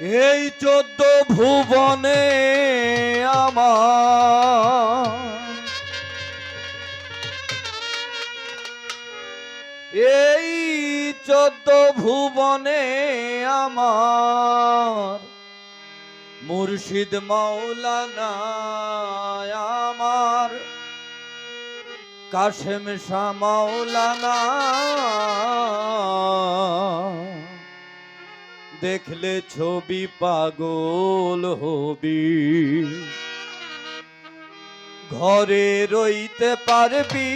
এই চোদ্দ ভুবনে আমার। এই চোদ্দ ভুবনে আমার। মুর্শিদ মাওলানা আমার। কাশেম শাহ মাওলানা। দেখলে ছবি পাগল হবি। ঘরে রইতে পারবি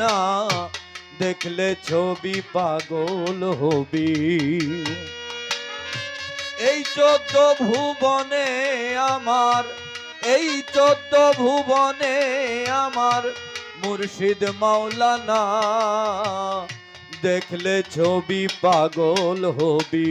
না, দেখলে ছবি পাগল হবি। এই চোদ্দ ভুবনে আমার, এই চোদ্দ ভুবনে আমার মুর্শিদ মাওলানা, দেখলে ছবি পাগল হবি।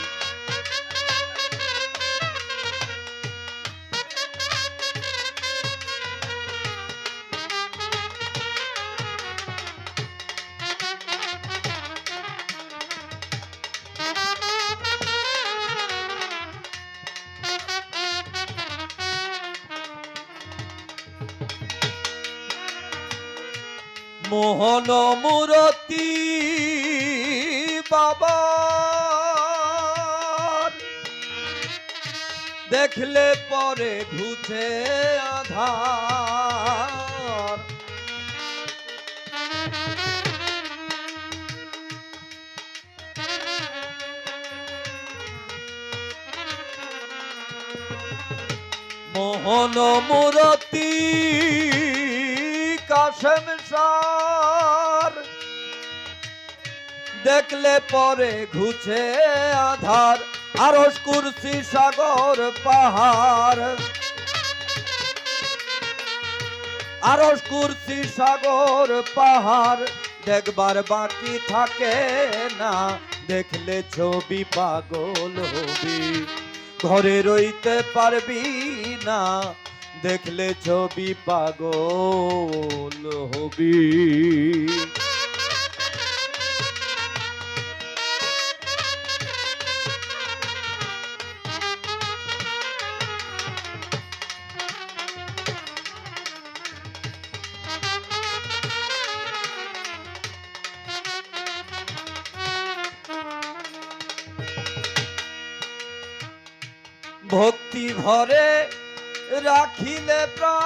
মোহন মুরতি বাবা। দেখলে পরে ঘুচে আধার। মোহন মুরতি কাশেম সার দেখলে পরে ঘুছে আধার আরস কুরসি সাগর পাহাড়। আরস কুরসি সাগর পাহাড়, দেখবার বাকি থাকে না। দেখলে ছবি পাগল হবি, ঘরে রইতে পারবি না। দেখলে ছবি পাগল হবি। ভক্তি ভরে রাখিলে প্রাণ।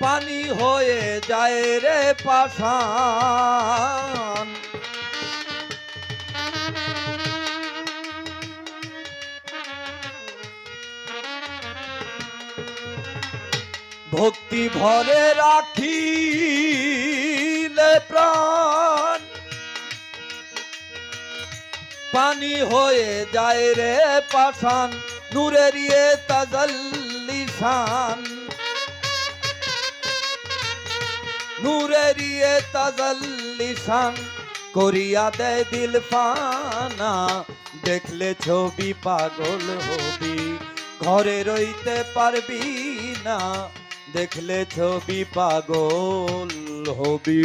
পানি হয়ে যায় রে পাষাণ। ভক্তি ভরে রাখিলে প্রাণ। পানি হয়ে যায় রে পাষাণ, নূরের ইয়ে তাজাল্লিশান নূরের ইয়ে তাজাল্লিশান করিয়া দেয় দিল ফানা, দেখলে ছবি পাগল হবি। ঘরে রইতে পারবি না, দেখলে ছবি পাগল হবি।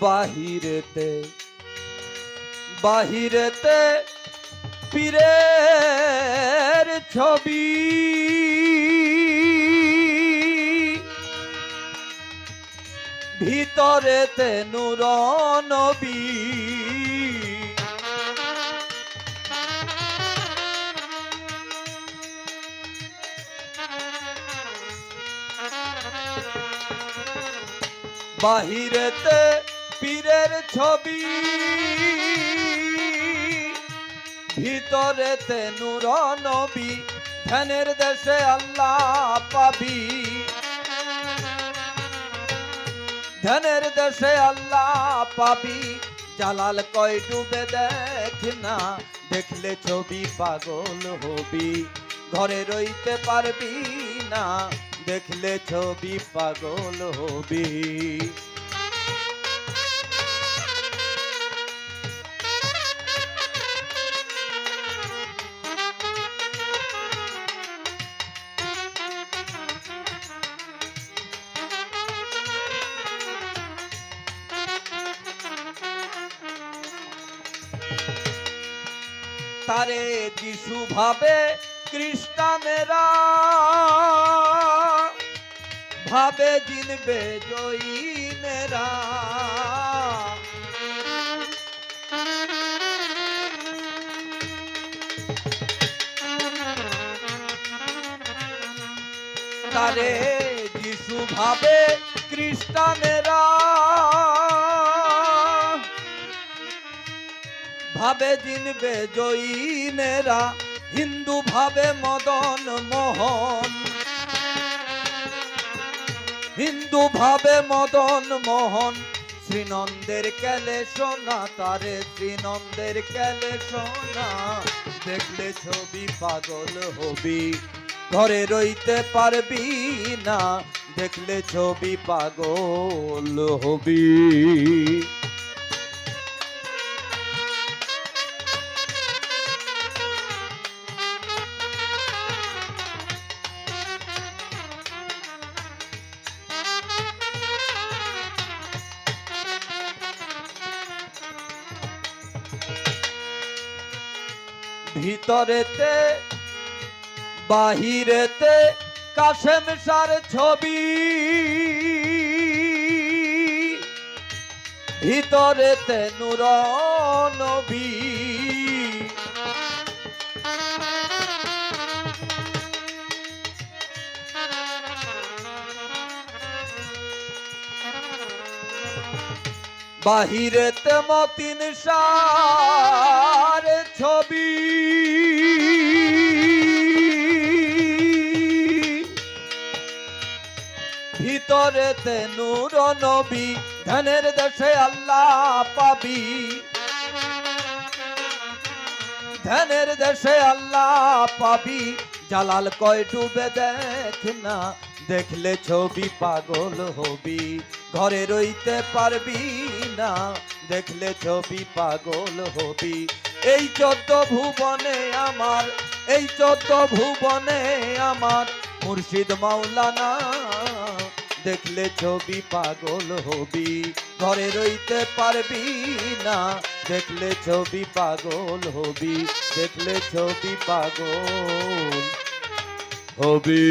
বাহিরেতে বাহিরেতে পীরের ছবি। ভিতরেতে নূর নবী বাহিরেতে পীরের ছবি। ভিতরেতে নূর নবী ধ্যানের দেশে আল্লাহ পাবি। ধ্যানের দেশে আল্লাহ পাবি। জালাল কয়, ডুবে দেখ না, দেখলে ছবি পাগল হবি। ঘরে রইতে পারবি না, দেখলে ছবি পাগল হবি। তারে যিশু ভাবে খ্রিস্টানেরা ভাবে জিনবে জৈনেরা তারে যিশু ভাবে খ্রিস্টানেরা ভাবে জিনবে জৈনেরা, হিন্দু ভাবে মদন মোহন। হিন্দু ভাবে মদন মোহন, শ্রীনন্দের কেলে সোনা, তারে শ্রীনন্দের কেলে সোনা। দেখলে ছবি পাগল হবি, ঘরে রইতে পারবি না। দেখলে ছবি পাগল হবি। ভিতরেতে বাহিরেতে কাশেম সার ছবি। ভিতরেতে নূর নবী বাহিরেতে মতিন সার ছবি। ভিতরেতে নূর নবী, ধ্যানের দেশে আল্লাহ পাবি। ধ্যানের দেশে আল্লাহ পাবি। জালাল কয়, ডুবে দেখ না, দেখলে ছবি পাগল হবি। ঘরে রইতে পারবি না, দেখলে ছবি পাগল হবি। এই চোদ্দ ভুবনে আমার, এই চোদ্দ ভুবনে আমার, মুর্শিদ মাওলানা, দেখলে ছবি পাগল হবি। ঘরে রইতে পারবি না, দেখলে ছবি পাগল হবি। দেখলে ছবি পাগল হবি।